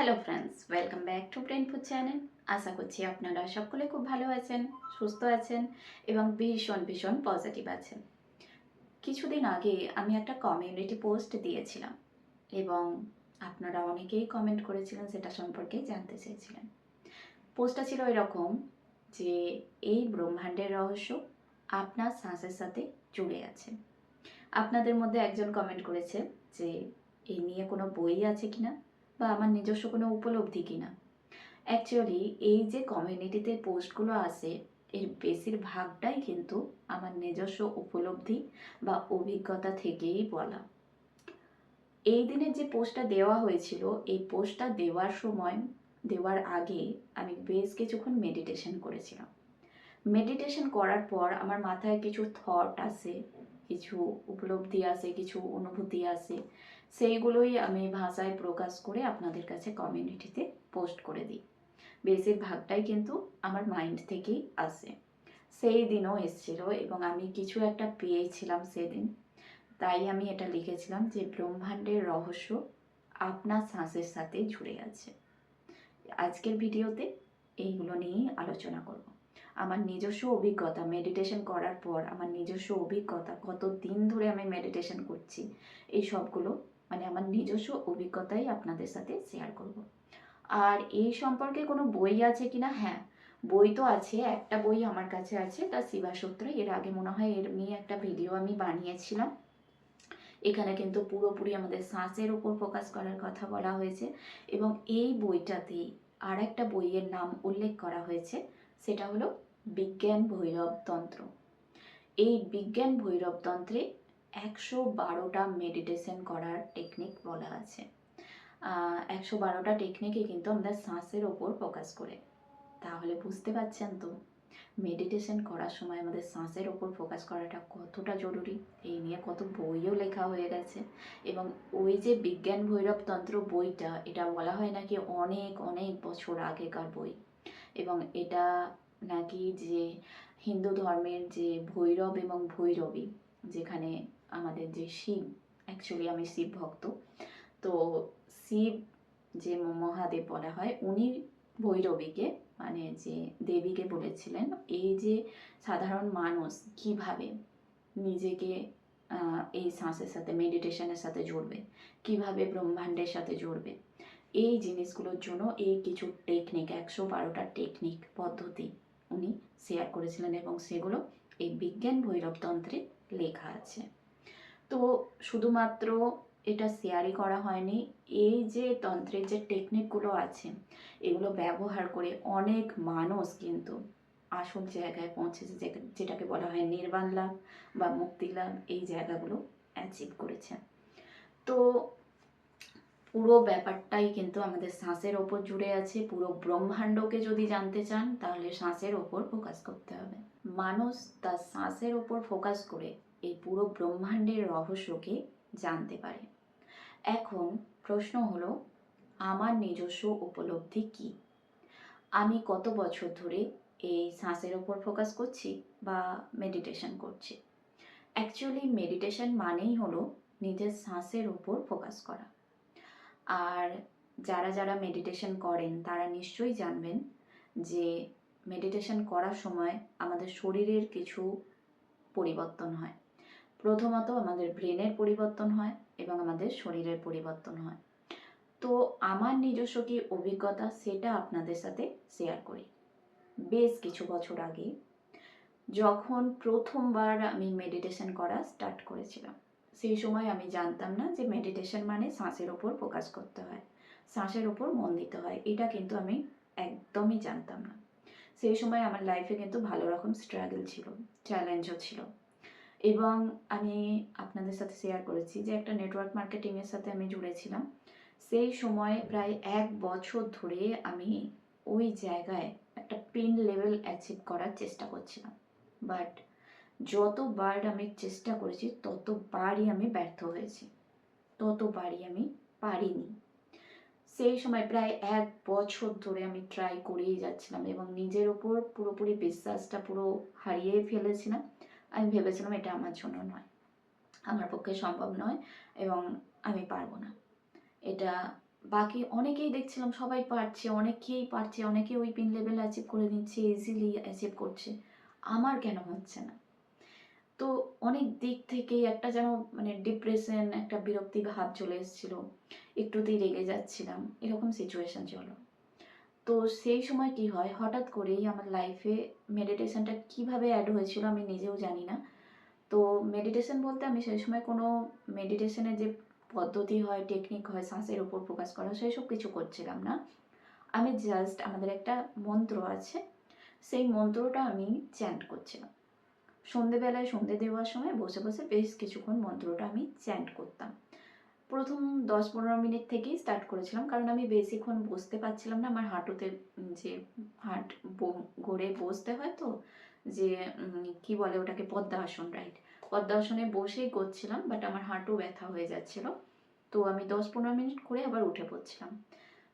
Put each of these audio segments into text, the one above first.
Hello friends welcome back to brain food channel আশা করছি আপনারা সকলে খুব ভালো আছেন, সুস্থ আছেন এবং ভীষণ ভীষণ পজিটিভ আছেন। কিছুদিন আগে আমি একটা কমিউনিটি পোস্ট দিয়েছিলাম এবং আপনারা অনেকেই কমেন্ট করেছিলেন সেটা সম্পর্কে জানতে চেয়েছিলেন। পোস্টটা ছিল এরকম যে, এই ব্রহ্মাণ্ডের রহস্য আপনার শ্বাসের সাথে জুড়ে আছে। আপনাদের মধ্যে একজন কমেন্ট করেছে যে এই নিয়ে কোনো বই আছে কিনা? বা আমার নিজস্ব কোনো উপলব্ধি কিনা। অ্যাকচুয়ালি এই যে কমিউনিটিতে পোস্টগুলো আসে এর বেশিরভাগটাই কিন্তু আমার নিজস্ব উপলব্ধি বা অভিজ্ঞতা থেকেই বলা। এই দিনের যে পোস্টটা দেওয়া হয়েছিল, এই পোস্টটা দেওয়ার সময়, দেওয়ার আগে আমি বেশ কিছুক্ষণ মেডিটেশন করেছিলাম। মেডিটেশন করার পর আমার মাথায় কিছু থট আসে কিছু উপলব্ধি আসে কিছু অনুভূতি আসে সেইগুলোই আমি ভাষায় প্রকাশ করে আপনাদের কাছে কমিউনিটিতে পোস্ট করে দিই। বেশিরভাগটাই কিন্তু আমার মাইন্ড থেকেই আসে। সেই দিনও এসেছিল এবং আমি কিছু একটা পেয়েছিলাম সেদিন। তাই আমি এটা লিখেছিলাম যে, ব্রহ্মাণ্ডের রহস্য আপনার শ্বাসের সাথে জুড়ে আছে। আজকের ভিডিওতে এইগুলো নিয়েই আলোচনা করব। আমার নিজস্ব অভিজ্ঞতা মেডিটেশন করার পর আমার নিজস্ব অভিজ্ঞতা কত দিন ধরে আমি মেডিটেশন করছি, এই সবগুলো মানে আমার নিজস্ব অভিজ্ঞতাই আপনাদের সাথে শেয়ার করব। আর এই সম্পর্কে কোনো বই আছে কিনা? হ্যাঁ বই তো আছে, একটা বই আমার কাছে আছে তার শিবাসূত্র। এর আগে মনে হয় এর নিয়ে একটা ভিডিও আমি বানিয়েছিলাম। এখানে কিন্তু পুরোপুরি আমাদের শ্বাসের উপর ফোকাস করার কথা বলা হয়েছে এবং এই বইটাতেই আর একটা বইয়ের নাম উল্লেখ করা হয়েছে, সেটা হলো বিজ্ঞান ভৈরব তন্ত্র এই বিজ্ঞান ভৈরব তন্ত্রে একশো বারোটা মেডিটেশন করার টেকনিক বলা আছে। একশো বারোটা টেকনিকই কিন্তু আমাদের শ্বাসের ওপর ফোকাস করে। তাহলে বুঝতে পারছেন তো মেডিটেশন করার সময় আমাদের শ্বাসের ওপর ফোকাস করাটা কতটা জরুরি? এই নিয়ে কত বইও লেখা হয়ে গেছে। এবং ওই যে বিজ্ঞান ভৈরব তন্ত্র বইটা, এটা বলা হয় নাকি অনেক অনেক বছর আগেকার বই। এবং এটা নাকি যে হিন্দু ধর্মের যে ভৈরব এবং ভৈরবী, যেখানে আমাদের যে শিব অ্যাকচুয়ালি আমি শিব ভক্ত। তো শিব যে মহাদেব বলা হয়, উনি ভৈরবীকে মানে যে দেবীকে বলেছিলেন, এই যে সাধারণ মানুষ কীভাবে নিজেকে এই শ্বাসের সাথে মেডিটেশনের সাথে জুড়বে, কীভাবে ব্রহ্মাণ্ডের সাথে জুড়বে, এই জিনিসগুলোর জন্য এই কিছু টেকনিক একশো বারোটা টেকনিক পদ্ধতি উনি শেয়ার করেছিলেন এবং সেগুলো এই বিজ্ঞান ভৈরবতন্ত্রে লেখা আছে। তো শুধুমাত্র এটা শেয়ারই করা হয়নি, এই যে তন্ত্রের যে টেকনিকগুলো আছে, এগুলো ব্যবহার করে অনেক মানুষ কিন্তু আসল জায়গায় পৌঁছেছে যেটাকে বলা হয় নির্বাণ লাভ বা মুক্তি লাভ, এই জায়গাগুলো অ্যাচিভ করেছে। তো পুরো ব্যাপারটাই কিন্তু আমাদের শ্বাসের ওপর জুড়ে আছে, পুরো ব্রহ্মাণ্ডকে যদি জানতে চান, তাহলে শ্বাসের ওপর ফোকাস করতে হবে। মানুষ তার শ্বাসের ওপর ফোকাস করে এই পুরো ব্রহ্মাণ্ডের রহস্যকে জানতে পারে। এখন প্রশ্ন হলো, আমার নিজস্ব উপলব্ধি কি? আমি কত বছর ধরে এই শ্বাসের ওপর ফোকাস করছি বা মেডিটেশন করছি? অ্যাকচুয়ালি মেডিটেশন মানেই হলো নিজের শ্বাসের উপর ফোকাস করা। আর যারা যারা মেডিটেশন করেন, তারা নিশ্চয়ই জানবেন যে মেডিটেশন করার সময় আমাদের শরীরের কিছু পরিবর্তন হয়। প্রথমত আমাদের ব্রেনের পরিবর্তন হয় এবং আমাদের শরীরের পরিবর্তন হয়। তো আমার নিজস্ব কি অভিজ্ঞতা সেটা আপনাদের সাথে শেয়ার করি। বেশ কিছু বছর আগে যখন প্রথমবার আমি মেডিটেশন করা স্টার্ট করেছিলাম, সেই সময় আমি জানতাম না যে মেডিটেশন মানে শ্বাসের ওপর ফোকাস করতে হয়, শ্বাসের ওপর মন দিতে হয়, এটা কিন্তু আমি একদমই জানতাম না। সেই সময় আমার লাইফে কিন্তু ভালো রকম স্ট্রাগল ছিল চ্যালেঞ্জও ছিল। এবং আমি আপনাদের সাথে শেয়ার করেছি যে একটা নেটওয়ার্ক মার্কেটিংয়ের সাথে আমি জুড়েছিলাম। সেই সময় প্রায় এক বছর ধরে আমি ওই জায়গায় একটা পিন লেভেল অ্যাচিভ করার চেষ্টা করছিলাম। বাট যতবার আমি চেষ্টা করেছি, ততবারই আমি ব্যর্থ হয়েছি। ততবারই আমি পারিনি। সেই সময় প্রায় এক বছর ধরে আমি ট্রাই করেই যাচ্ছিলাম এবং নিজের ওপর পুরোপুরি বিশ্বাসটা পুরো হারিয়ে ফেলেছিলাম। আমি ভেবেছিলাম এটা আমার জন্য নয়। আমার পক্ষে সম্ভব নয় এবং আমি পারব না। এটা বাকি অনেকেই দেখছিলাম, সবাই পারছে, অনেকেই পারছে, অনেকে ওই পিন লেভেল অ্যাচিভ করে নিচ্ছে ইজিলি অ্যাচিভ করছে। আমার কেন হচ্ছে না? তো অনেক দিক থেকেই একটা যেন মানে ডিপ্রেশন একটা বিরক্তি ভাব চলে এসেছিল। একটুতেই রেগে যাচ্ছিলাম। এরকম সিচুয়েশন চলো তো সেই সময় কি হয়? হঠাৎ করেই আমার লাইফে মেডিটেশনটা কীভাবে অ্যাড হয়েছিল আমি নিজেও জানি না। তো মেডিটেশন বলতে আমি সেই সময় কোনো মেডিটেশনের যে পদ্ধতি হয় টেকনিক হয় শ্বাসের উপর ফোকাস করা, সেই সব কিছু করছিলাম না। আমি জাস্ট আমাদের একটা মন্ত্র আছে, সেই মন্ত্রটা আমি চ্যান্ট করছিলাম। সন্ধেবেলায় সন্ধে দেওয়ার সময় বসে বসে বেশ কিছুক্ষণ মন্ত্রটা আমি চ্যান্ট করতাম। প্রথম দশ পনেরো মিনিট থেকেই স্টার্ট করেছিলাম। কারণ আমি বেশিক্ষণ বসতে পারছিলাম না। আমার হাঁটুতে যে হাঁট গড়ে বসতে হয় তো, যে কি বলে ওটাকে? পদ্মা পদ্মাসন রাইট পদ্মাসনে বসেই করছিলাম বাট আমার হাঁটু ব্যথা হয়ে যাচ্ছিল। তো আমি দশ পনেরো মিনিট করে আবার উঠে পড়ছিলাম।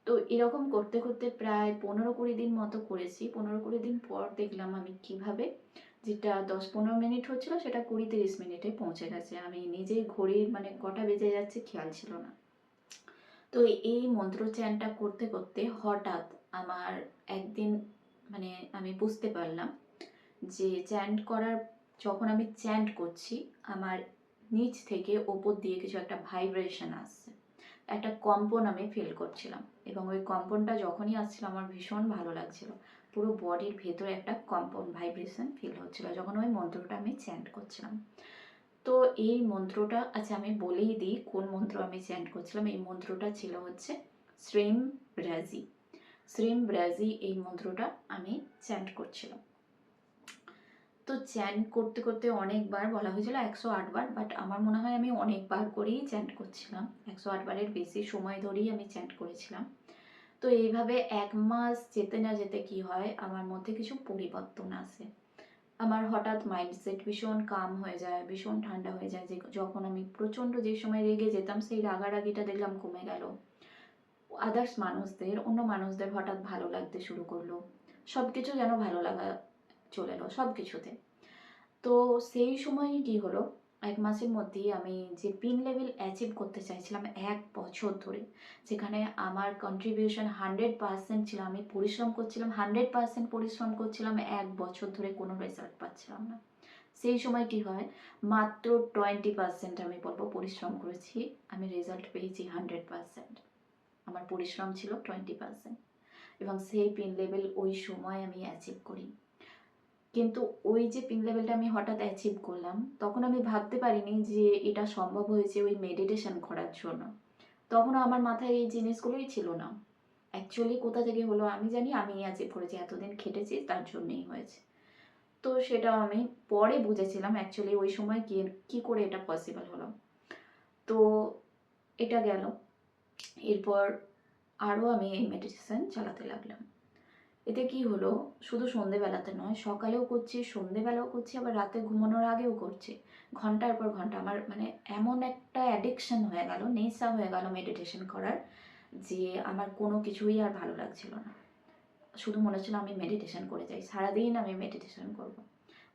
তো এরকম করতে করতে প্রায় পনেরো কুড়ি দিন মতো করেছি। পনেরো কুড়ি দিন পর দেখলাম আমি কীভাবে যেটা দশ পনেরো মিনিট হচ্ছিল, সেটা কুড়ি তিরিশ মিনিটে পৌঁছে গেছে। আমি নিজেই ঘড়ি মানে কটা বেজে যাচ্ছে খেয়াল ছিল না। তো এই মন্ত্র চ্যানটা করতে করতে হঠাৎ আমার একদিন মানে আমি বুঝতে পারলাম যে চ্যান্ট করার, যখন আমি চ্যান্ট করছি, আমার নিচ থেকে ওপর দিয়ে কিছু একটা ভাইব্রেশন আসছে। একটা কম্পন আমি ফিল করছিলাম এবং ওই কম্পনটা যখনই আসছিল, আমার ভীষণ ভালো লাগছিল। পুরো বডির ভেতরে একটা কম্পন ভাইব্রেশন ফিল হচ্ছিল যখন ওই মন্ত্রটা আমি চ্যান্ট করছিলাম। তো এই মন্ত্রটা আচ্ছা আমি বলেই দিই কোন মন্ত্র আমি চ্যান্ট করছিলাম। এই মন্ত্রটা ছিল হচ্ছে শ্রীম ব্রাজি। শ্রীম ব্রাজি এই মন্ত্রটা আমি চ্যান্ট করছিলাম। তো চ্যান্ট করতে করতে অনেকবার বলা হয়েছিল একশো আটবার বাট আমার মনে হয় আমি অনেকবার করেই চ্যান্ট করছিলাম। একশো আটবারের বেশি সময় ধরেই আমি চ্যান্ট করেছিলাম। তো এইভাবে এক মাস যেতে না যেতে কি হয়? আমার মধ্যে কিছু পরিবর্তন আসে। আমার হঠাৎ মাইন্ডসেট ভীষণ কাম হয়ে যায়, ভীষণ ঠান্ডা হয়ে যায়। যে যখন আমি প্রচণ্ড যে সময় রেগে যেতাম, সেই রাগারাগিটা দেখলাম কমে গেল। আদার্স মানুষদের, অন্য মানুষদের হঠাৎ ভালো লাগতে শুরু করল। সব কিছু যেন ভালো লাগা চলে এলো সব কিছুতে তো সেই সময় কি হলো? এক মাসের মধ্যেই আমি যে পিন লেভেল অ্যাচিভ করতে চাইছিলাম এক বছর ধরে, যেখানে আমার কন্ট্রিবিউশন হান্ড্রেড পার্সেন্ট ছিল, আমি পরিশ্রম করছিলাম হান্ড্রেড পার্সেন্ট পরিশ্রম করছিলাম, এক বছর ধরে কোনো রেজাল্ট পাচ্ছিলাম না। সেই সময় কি হয়, মাত্র টোয়েন্টি পার্সেন্ট আমি বলব পরিশ্রম করেছি, আমি রেজাল্ট পেয়েছি হান্ড্রেড পার্সেন্ট আমার পরিশ্রম ছিল টোয়েন্টি পার্সেন্ট এবং সেই পিন লেভেল ওই সময় আমি অ্যাচিভ করি। কিন্তু ওই যে পিন লেভেলটা আমি হঠাৎ অ্যাচিভ করলাম, তখন আমি ভাবতে পারিনি যে এটা সম্ভব হয়েছে ওই মেডিটেশন করার জন্য। তখন আমার মাথায় এই জিনিসগুলোই ছিল না। অ্যাকচুয়ালি কোথা থেকে হলো আমি জানি আমি অ্যাচিভ করেছি, এতদিন খেটেছি, তার জন্যই হয়েছে। তো সেটা আমি পরে বুঝেছিলাম অ্যাকচুয়ালি ওই সময় কি কী করে এটা পসিবল হলো। তো এটা গেল। এরপর আরও আমি এই মেডিটেশন চালাতে লাগলাম। এতে কি হলো? শুধু সন্ধেবেলাতে নয়, সকালেও করছি, সন্ধেবেলাও করছি, আবার রাতে ঘুমানোর আগেও করছি। ঘণ্টার পর ঘণ্টা আমার মানে এমন একটা অ্যাডিকশন হয়ে গেল, নেশা হয়ে গেল মেডিটেশন করার, যে আমার কোনো কিছুই আর ভালো লাগছিল না। শুধু মনে হচ্ছিল আমি মেডিটেশন করে যাই, সারাদিন আমি মেডিটেশন করব।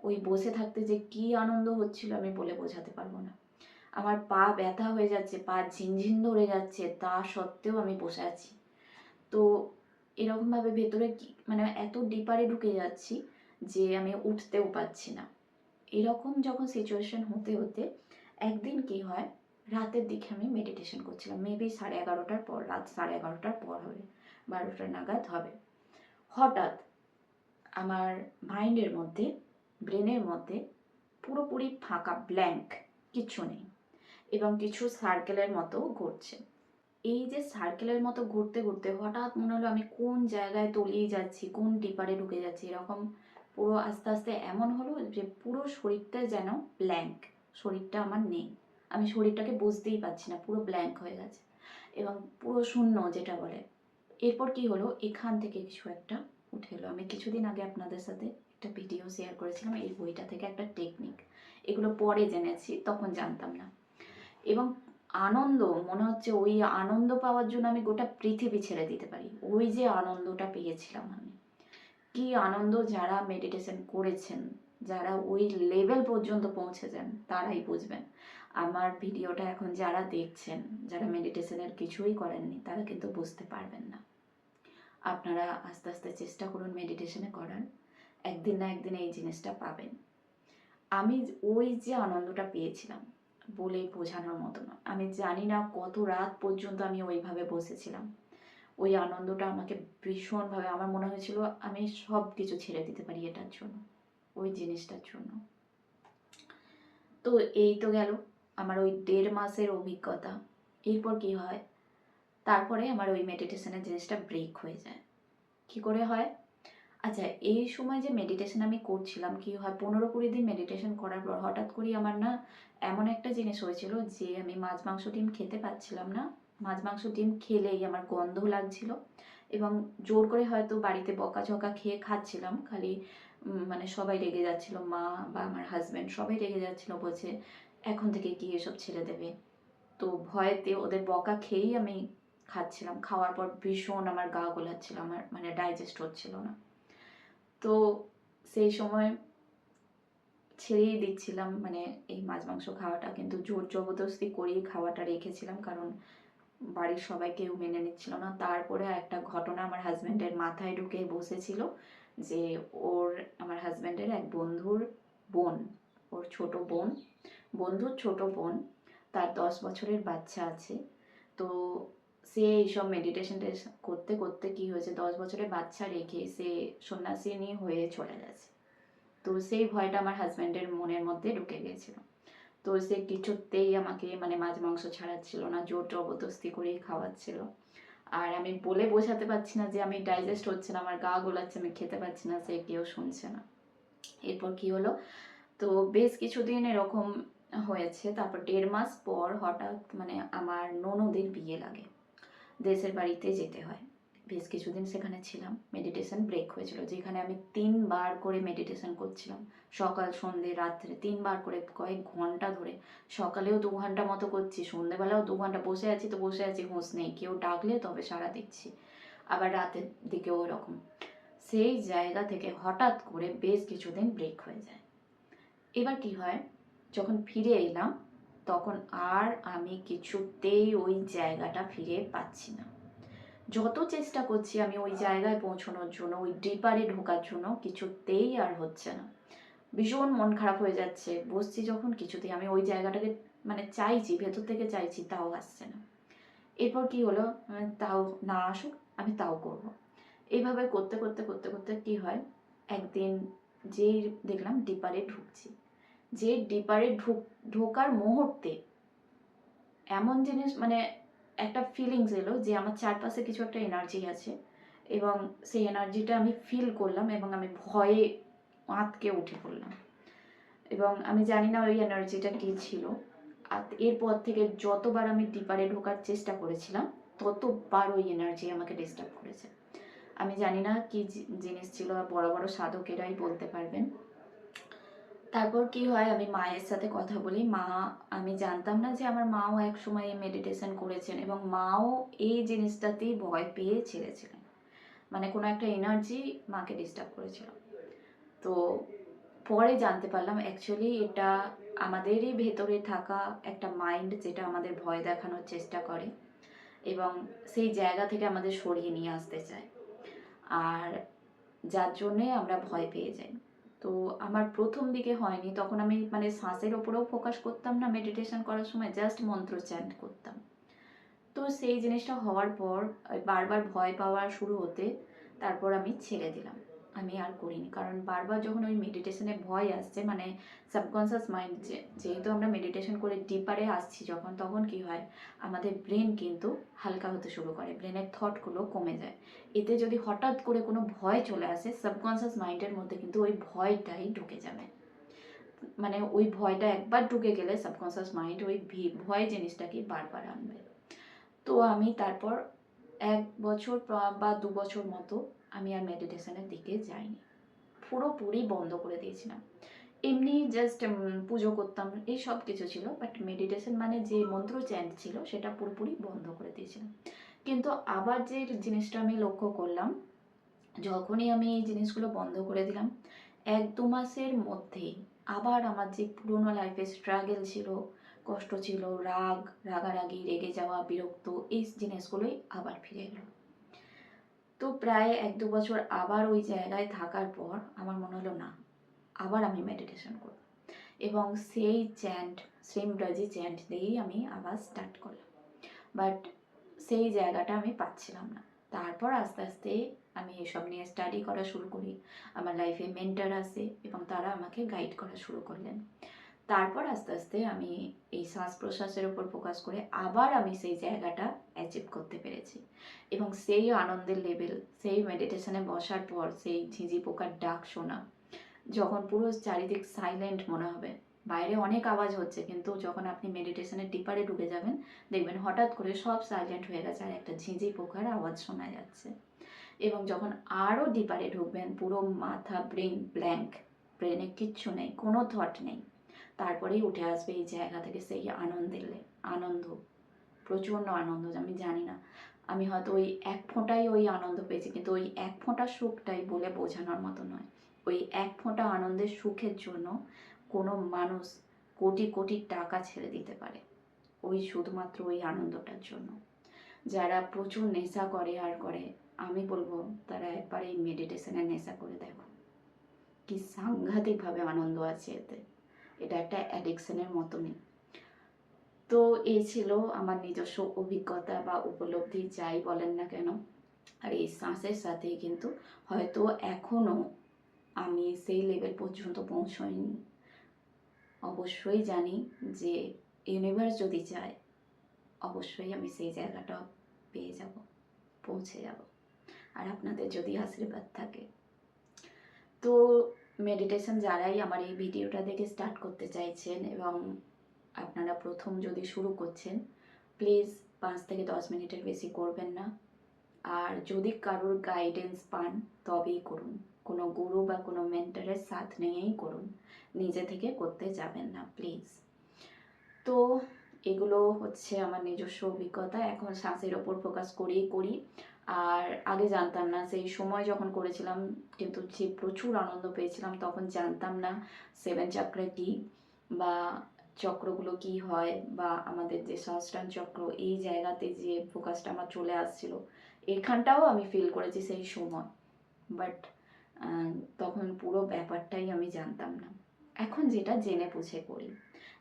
ওই বসে থাকতে যে কি আনন্দ হচ্ছিল আমি বলে বোঝাতে পারব না। আমার পা ব্যথা হয়ে যাচ্ছে, পা ঝিনঝিন ধরে যাচ্ছে, তা সত্ত্বেও আমি বসে আছি। তো এরকমভাবে ভেতরে মানে এত ডিপারে ঢুকে যাচ্ছি যে আমি উঠতেও পারছি না। এরকম যখন সিচুয়েশন হতে হতে একদিন কি হয়, রাতের দিকে আমি মেডিটেশন করছিলাম। মেবি সাড়ে এগারোটার পর, রাত সাড়ে এগারোটার পর হবে, বারোটা নাগাদ হবে। হঠাৎ আমার মাইন্ডের মধ্যে ব্রেনের মধ্যে পুরোপুরি ফাঁকা ব্ল্যাঙ্ক কিচ্ছু নেই এবং কিছু সার্কেলের মতো ঘুরছে এই যে সার্কেলের মতো ঘুরতে ঘুরতে হঠাৎ মনে হলো আমি কোন জায়গায় তলিয়ে যাচ্ছি, কোন ডিপারে ঢুকে যাচ্ছি, এরকম পুরো আস্তে আস্তে এমন হলো যে পুরো শরীরটা যেন ব্ল্যাঙ্ক শরীরটা আমার নেই। আমি শরীরটাকে বুঝতেই পারছি না, পুরো ব্ল্যাঙ্ক হয়ে গেছে। এবং পুরো শূন্য যেটা বলে। এরপর কি হলো? এখান থেকে কিছু একটা উঠে এলো। আমি কিছুদিন আগে আপনাদের সাথে একটা ভিডিও শেয়ার করেছিলাম, এই বইটা থেকে একটা টেকনিক এগুলো পরে জেনেছি, তখন জানতাম না। এবং আনন্দ, মনে হচ্ছে ওই আনন্দ পাওয়ার জন্য আমি গোটা পৃথিবী ছেড়ে দিতে পারি। ওই যে আনন্দটা পেয়েছিলাম আমি। কি আনন্দ যারা মেডিটেশন করেছেন, যারা ওই লেভেল পর্যন্ত পৌঁছেছেন, তারাই বুঝবেন। আমার ভিডিওটা এখন যারা দেখছেন, যারা মেডিটেশনের কিছুই করেননি, তারা কিন্তু বুঝতে পারবেন না। আপনারা আস্তে আস্তে চেষ্টা করুন মেডিটেশনে করার। একদিন না একদিন এই জিনিসটা পাবেন। আমি ওই যে আনন্দটা পেয়েছিলাম বলে বোঝানোর মতো না আমি জানি না কত রাত পর্যন্ত আমি ওইভাবে বসেছিলাম। ওই আনন্দটা আমাকে ভীষণভাবে, আমার মনে হয়েছিল আমি সব কিছু ছেড়ে দিতে পারি এটার জন্য, ওই জিনিসটার জন্য। তো এই তো গেল আমার ওই দেড় মাসের অভিজ্ঞতা। এরপর কি হয়? তারপরে আমার ওই মেডিটেশনের জিনিসটা ব্রেক হয়ে যায়। কি করে হয়? আচ্ছা এই সময় যে মেডিটেশন আমি করছিলাম, কি হয় পনেরো কুড়ি দিন মেডিটেশন করার পর হঠাৎ করেই আমার না এমন একটা জিনিস হয়েছিল যে আমি মাছ, মাংস, ডিম খেতে পাচ্ছিলাম না। মাছ, মাংস, ডিম খেলেই আমার গন্ধ লাগছিল এবং জোর করে হয়তো বাড়িতে বকাঝকা খেয়ে খাচ্ছিলাম। খালি মানে সবাই রেগে যাচ্ছিল, মা বা আমার হাজব্যান্ড সবাই রেগে যাচ্ছিল, বলছে এখন থেকে কি এসব ছেড়ে দেবে? তো ভয়েতে ওদের বকা খেয়েই আমি খাচ্ছিলাম। খাওয়ার পর ভীষণ আমার গা গোলাচ্ছিল, আমার মানে ডাইজেস্ট হচ্ছিল না। তো সেই সময় ছেড়েই দিচ্ছিলাম মানে এই মাছ, মাংস খাওয়াটা। কিন্তু জোর জবরদস্তি করেই খাওয়াটা রেখেছিলাম, কারণ বাড়ির সবাই কেউ মেনে নিচ্ছিল না। তারপরে একটা ঘটনা আমার হাজব্যান্ডের মাথায় ঢুকে বসেছিল যে ওর, আমার হাজব্যান্ডের এক বন্ধুর বোন, ওর ছোট বোন, বন্ধুর ছোট বোন, তার দশ বছরের বাচ্চা আছে। তো সে এইসব মেডিটেশন করতে করতে কি হয়েছে? দশ বছরের বাচ্চা রেখে সে সন্ন্যাসিনী হয়ে চলে গেছে। তো সেই ভয়টা আমার হাজব্যান্ডের মনের মধ্যে ঢুকে গিয়েছিল। তো সে কিছুতেই আমাকে মানে মাছ, মাংস ছাড়াচ্ছিল না, জোর জবরদস্তি করেই খাওয়াচ্ছিল। আর আমি বলে বোঝাতে পারছি না যে আমি ডাইজেস্ট হচ্ছে না, আমার গা গোলাচ্ছে, আমি খেতে পারছি না, সে কেউ শুনছে না। এরপর কি হলো? তো বেশ কিছুদিন এরকম হয়েছে। তারপর দেড় মাস পর হঠাৎ মানে আমার ননদের বিয়ে লাগে। দেশের বাড়িতে যেতে হয়। বেশ কিছুদিন সেখানে ছিলাম। মেডিটেশন ব্রেক হয়েছিল, যেখানে আমি তিনবার করে মেডিটেশন করছিলাম। সকাল সন্ধে রাত্রে তিনবার করে কয়েক ঘণ্টা ধরে। সকালেও দু ঘণ্টা মতো করছি সন্ধেবেলাও দু ঘণ্টা। বসে আছি তো বসে আছি হুঁশ নেই। কেউ ডাকলে তবে সাড়া দিচ্ছি। আবার রাতের দিকেও ওরকম। সেই জায়গা থেকে হঠাৎ করে বেশ কিছুদিন ব্রেক হয়ে যায়। এবার কি হয়? যখন ফিরে এলাম তখন আর আমি কিছুতেই ওই জায়গাটা ফিরে পাচ্ছি না। যত চেষ্টা করছি আমি ওই জায়গায় পৌঁছানোর জন্য, ওই ডিপারে ঢোকার জন্য কিছুতেই আর হচ্ছে না। ভীষণ মন খারাপ হয়ে যাচ্ছে। বসছি যখন কিছুতেই, আমি ওই জায়গাটাকে মানে চাইছি, ভেতর থেকে চাইছি, তাও আসছে না। এরপর কি হলো? তাও না আসুক, আমি তাও করব। এইভাবে করতে করতে করতে করতে কি হয়? একদিন যেই দেখলাম ডিপারে ঢুকছি। যে ডিপারে ঢুক, ঢোকার মুহূর্তে এমন জিনিস মানে একটা ফিলিংস এলো যে আমার চারপাশে কিছু একটা এনার্জি আছে এবং সেই এনার্জিটা আমি ফিল করলাম এবং আমি ভয়ে আঁতকে উঠে পড়লাম। এবং আমি জানি না ওই এনার্জিটা কী ছিল। আর এরপর থেকে যতবার আমি ডিপারে ঢোকার চেষ্টা করেছিলাম, ততবার ওই এনার্জি আমাকে ডিস্টার্ব করেছে। আমি জানি না কি জিনিস ছিল, বড় বড় সাধকেরাই বলতে পারবেন। তারপর কি হয়, আমি মায়ের সাথে কথা বলি। মা, আমি জানতাম না যে আমার মাও এক সময় মেডিটেশন করেছেন এবং মাও এই জিনিসটাতেই ভয় পেয়ে ছেড়েছিলেন। মানে কোনো একটা এনার্জি মাকে ডিস্টার্ব করেছিল। তো পরে জানতে পারলাম অ্যাকচুয়ালি এটা আমাদেরই ভেতরে থাকা একটা মাইন্ড যেটা আমাদের ভয় দেখানোর চেষ্টা করে এবং সেই জায়গা থেকে আমাদের সরিয়ে নিয়ে আসতে চায়। আর যার জন্যে আমরা ভয় পেয়ে যাই। তো আমার প্রথম দিকে হয়নি। তখন আমি মানে শ্বাসের ওপরেও ফোকাস করতাম না মেডিটেশন করার সময় জাস্ট মন্ত্র চ্যান্ট করতাম। তো সেই জিনিসটা হওয়ার পর, বারবার ভয় পাওয়া শুরু হতে, তারপর আমি ছেড়ে দিলাম। আমি আর করিনি। কারণ বারবার যখন ওই মেডিটেশনে ভয় আসছে মানে সাবকনসিয়াস মাইন্ড যেহেতু আমরা মেডিটেশন করে ডিপারে আসছি যখন, তখন কি হয়? আমাদের ব্রেন কিন্তু হালকা হতে শুরু করে। ব্রেনের থটগুলো কমে যায়। এতে যদি হঠাৎ করে কোনো ভয় চলে আসে সাবকনসিয়াস মাইন্ডের মধ্যে কিন্তু ওই ভয়টাই ঢুকে যাবে। মানে ওই ভয়টা একবার ঢুকে গেলে সাবকনসিয়াস মাইন্ড ওই ভয় জিনিসটাকে বারবার আনবে। তো আমি তারপর এক বছর বা দু বছর মতো আমি আর মেডিটেশনের দিকে যাইনি। পুরোপুরি বন্ধ করে দিয়েছিলাম। এমনি জাস্ট পুজো করতাম, এই সব কিছু ছিল। বাট মেডিটেশন মানে যে মন্ত্র চ্যান্ট ছিল, সেটা পুরোপুরি বন্ধ করে দিয়েছিলাম। কিন্তু আবার যে জিনিসটা আমি লক্ষ্য করলাম, যখনই আমি এই জিনিসগুলো বন্ধ করে দিলাম, এক দু মাসের মধ্যেই আবার আমার যে পুরোনো লাইফে স্ট্রাগল ছিল, কষ্ট ছিল, রাগ, রাগারাগি, রেগে যাওয়া, বিরক্ত, এই জিনিসগুলোই আবার ফিরে এলো। তো প্রায় এক দু বছর আবার ওই জায়গায় থাকার পর আমার মনে হলো, না, আবার আমি মেডিটেশন করব। এবং সেই চ্যান্ট শ্রীমরাজি চ্যান্ট দিয়েই আমি আবার স্টার্ট করলাম। বাট সেই জায়গাটা আমি পাচ্ছিলাম না। তারপর আস্তে আস্তে আমি এসব নিয়ে স্টাডি করা শুরু করি। আমার লাইফে মেন্টার আসে এবং তারা আমাকে গাইড করা শুরু করলেন। তারপর আস্তে আস্তে আমি এই শ্বাস প্রশ্বাসের উপর ফোকাস করে আবার আমি সেই জায়গাটা অ্যাচিভ করতে পেরেছি। এবং সেই আনন্দের লেভেল সেই মেডিটেশনে বসার পর সেই ঝিঁঝি পোকার ডাক শোনা, যখন পুরো চারিদিক সাইলেন্ট মনে হবে, বাইরে অনেক আওয়াজ হচ্ছে, কিন্তু যখন আপনি মেডিটেশনের ডিপারে ঢুকে যাবেন, দেখবেন হঠাৎ করে সব সাইলেন্ট হয়ে গেছে আর একটা ঝিঁঝি পোকার আওয়াজ শোনা যাচ্ছে। এবং যখন আরও ডিপারে ঢুকবেন, পুরো মাথা ব্রেন ব্ল্যাঙ্ক ব্রেনে কিচ্ছু নেই, কোনো থট নেই। তারপরেই উঠে আসবে এই জায়গা থেকে সেই আনন্দের আনন্দ, প্রচণ্ড আনন্দ, আমি জানি না। আমি হয়তো ওই এক ফোঁটাই ওই আনন্দ পেয়েছি, কিন্তু ওই এক ফোঁটা সুখটাই বলে বোঝানোর মতো নয়। ওই এক ফোঁটা আনন্দের সুখের জন্য কোনো মানুষ কোটি কোটি টাকা ছেড়ে দিতে পারে, ওই শুধুমাত্র ওই আনন্দটার জন্য। যারা প্রচুর নেশা করে আর করে, আমি বলব তারা একবার এই মেডিটেশনের নেশা করে দেখো। কি সাংঘাতিকভাবে আনন্দ আছে এতে। এটা একটা অ্যাডিকশনের মতনই। তো এই ছিল আমার নিজস্ব অভিজ্ঞতা বা উপলব্ধি, যাই বলেন না কেন। আর এই শ্বাসের সাথেই কিন্তু হয়তো এখনও আমি সেই লেভেল পর্যন্ত পৌঁছইনি অবশ্যই জানি যে ইউনিভার্স যদি চায়, অবশ্যই আমি সেই জায়গাটা পেয়ে যাব, পৌঁছে যাব। আর আপনাদের যদি আশীর্বাদ থাকে। তো মেডিটেশন যারাই আমার এই ভিডিওটা দেখে স্টার্ট করতে চাইছেন এবং আপনারা প্রথম যদি শুরু করছেন প্লিজ পাঁচ থেকে দশ মিনিটের বেশি করবেন না। আর যদি কারোর গাইডেন্স পান, তবেই করুন। কোনো গুরু বা কোনো মেন্টারের সাথ নিয়েই করুন। নিজে থেকে করতে যাবেন না প্লিজ তো এগুলো হচ্ছে আমার নিজস্ব অভিজ্ঞতা। এখন শ্বাসের ওপর ফোকাস করেই করি। আর আগে জানতাম না, সেই সময় যখন করেছিলাম, কিন্তু যে প্রচুর আনন্দ পেয়েছিলাম, তখন জানতাম না সেভেন চক্র কী বা চক্রগুলো কি হয় বা আমাদের যে সহস্রান চক্র, এই জায়গাতে যে ফোকাসটা আমার চলে আসছিল। এখানটাও আমি ফিল করেছি সেই সময়। বাট তখন পুরো ব্যাপারটাই আমি জানতাম না। এখন যেটা জেনে বুঝে করি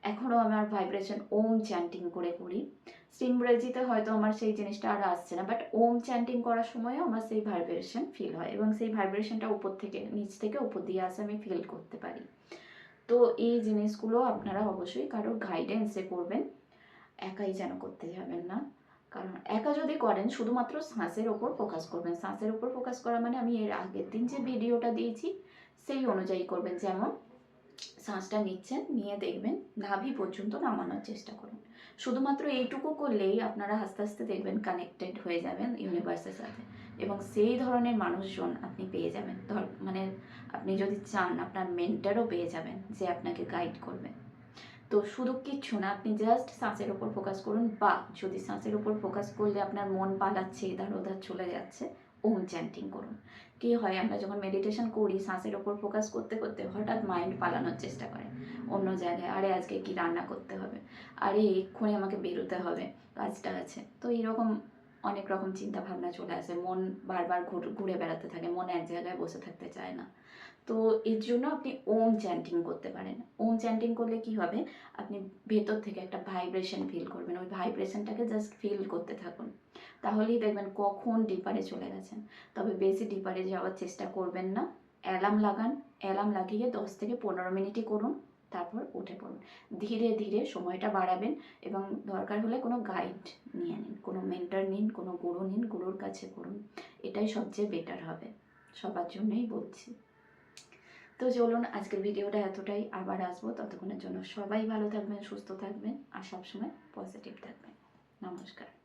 এখনও আমার ভাইব্রেশন ওম চ্যান্টিং করে করি সিমরেজিতে হয়তো আমার সেই জিনিসটা আর আসছে না বাট ওম চ্যান্টিং করার সময়ও আমার সেই ভাইব্রেশন ফিল হয় এবং সেই ভাইব্রেশনটা উপর থেকে, নিচ থেকে উপর দিয়ে আসে আমি ফিল করতে পারি। তো এই জিনিসগুলো আপনারা অবশ্যই কারোর গাইডেন্সে করবেন, একাই যেন করতে যাবেন না। কারণ একা যদি করেন, শুধুমাত্র শ্বাসের ওপর ফোকাস করবেন। শ্বাসের ওপর ফোকাস করা মানে আমি এর আগের দিন যে ভিডিওটা দিয়েছি, সেই অনুযায়ী করবেন। যেমন শ্বাসটা নিচ্ছেন নিয়ে দেখবেন নাভি পর্যন্ত নামানোর চেষ্টা করুন। শুধুমাত্র এইটুকু করলেই আপনারা আস্তে আস্তে দেখবেন কানেক্টেড হয়ে যাবেন ইউনিভার্সের সাথে। এবং সেই ধরনের মানুষজন আপনি পেয়ে যাবেন। ধর মানে আপনি যদি চান আপনার মেন্টারও পেয়ে যাবেন যে আপনাকে গাইড করবে। তো শুধু কিচ্ছু না আপনি জাস্ট শ্বাসের ওপর ফোকাস করুন বা যদি শ্বাসের ওপর ফোকাস করলে আপনার মন পালাচ্ছে এধার ওধার চলে যাচ্ছে ওম চ্যান্টিং করুন। কি হয়, আমরা যখন মেডিটেশন করি, শ্বাসের ওপর ফোকাস করতে করতে হঠাৎ মাইন্ড পালানোর চেষ্টা করে। অন্য জায়গায়, আরে, আজকে কি রান্না করতে হবে? আরে, এক্ষুনি আমাকে বেরোতে হবে, কাজটা আছে। তো এরকম অনেক রকম চিন্তা ভাবনা চলে আসে। মন বারবার ঘুর- ঘুরে বেড়াতে থাকে। মন এক জায়গায় বসে থাকতে চায় না। তো এর জন্য আপনি ওম চ্যান্টিং করতে পারেন। ওম চ্যান্টিং করলে কি হবে? আপনি ভেতর থেকে একটা ভাইব্রেশন ফিল করবেন। ওই ভাইব্রেশনটাকে জাস্ট ফিল করতে থাকুন। তাহলেই দেখবেন কখন ডিপারে চলে গেছেন। তবে বেশি ডিপারে যাওয়ার চেষ্টা করবেন না। অ্যালার্ম লাগান। অ্যালার্ম লাগিয়ে দশ থেকে পনেরো মিনিটই করুন। তারপর উঠে পড়ুন। ধীরে ধীরে সময়টা বাড়াবেন এবং দরকার হলে কোনো গাইড নিয়ে নিন। কোনো মেন্টার নিন, কোনো গুরু নিন, গুরুর কাছে করুন। এটাই সবচেয়ে বেটার হবে। সবার জন্যই বলছি। তো চলুন আজকের ভিডিওটা এতটাই, আবার আসব ততক্ষণের জন্য। সবাই ভালো থাকবেন, সুস্থ থাকবেন, আর সবসময় পজিটিভ থাকবেন। নমস্কার।